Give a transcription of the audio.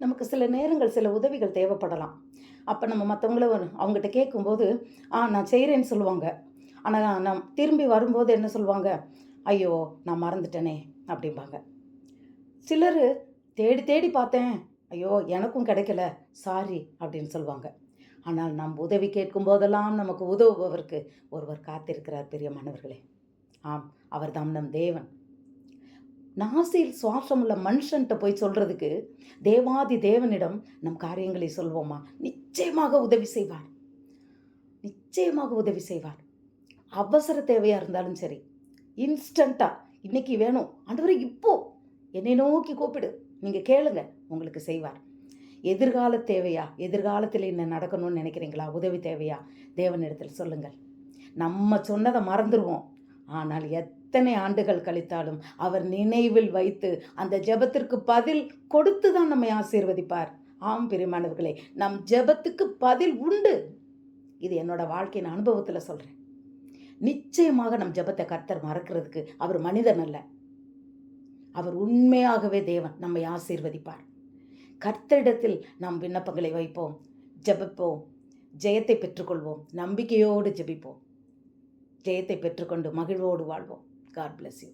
நமக்கு சில நேரங்கள் சில உதவிகள் தேவைப்படலாம். அப்போ நம்ம மற்றவங்கள அவங்ககிட்ட கேட்கும்போது ஆ நான் செய்கிறேன்னு சொல்லுவாங்க. ஆனால் நான் திரும்பி வரும்போது என்ன சொல்லுவாங்க? ஐயோ நான் மறந்துட்டேனே அப்படிம்பாங்க. சிலர் தேடி தேடி பார்த்தேன். ஐயோ எனக்கும் கிடைக்கல. சாரி அப்படின்னு சொல்லுவாங்க. ஆனால் நாம் உதவி கேட்கும் போதெல்லாம் நமக்கு உதவுபவருக்கு ஒருவர் காத்திருக்கிறார் பெரிய மாணவர்களே ஆம் அவர்தாம் நம் தேவன். நாசியில் சுவாசம் உள்ள மனுஷன்கிட்ட போய் சொல்றதுக்கு தேவாதி தேவனிடம் நம் காரியங்களை சொல்வோமா? நிச்சயமாக உதவி செய்வார். நிச்சயமாக உதவி செய்வார். அவசர தேவையாக இருந்தாலும் சரி இன்ஸ்டண்ட்டாக இன்னைக்கு வேணும். ஆண்டவரை இப்போ என்னை நோக்கி கூப்பிடு. நீங்கள் கேளுங்க உங்களுக்கு செய்வார். எதிர்கால தேவையா? எதிர்காலத்தில் என்ன நடக்கணும்னு நினைக்கிறீங்களா? உதவி தேவையா? தேவனிடத்தில் சொல்லுங்கள். நம்ம சொன்னதை மறந்துடுவோம் ஆனால் எத்தனை ஆண்டுகள் கழித்தாலும் அவர் நினைவில் வைத்து அந்த ஜெபத்திற்கு பதில் கொடுத்து தான் நம்மை ஆசீர்வதிப்பார். ஆம் பிரிமானவர்களே நம் ஜெபத்துக்கு பதில் உண்டு. இது என்னோட வாழ்க்கையின் அனுபவத்தில் சொல்கிறேன் நிச்சயமாக நம் ஜெபத்தை கர்த்தர் மறக்கிறதுக்கு அவர் மனிதன் அல்ல. அவர் உண்மையாகவே தேவன் நம்மை ஆசீர்வதிப்பார். கர்த்தரிடத்தில் நாம் விண்ணப்பங்களை வைப்போம் ஜெபிப்போம் ஜெயத்தை பெற்றுக்கொள்வோம் நம்பிக்கையோடு ஜெபிப்போம். ஜெயத்தை பெற்றுக்கொண்டு மகிழ்வோடு வாழ்வோம். God bless you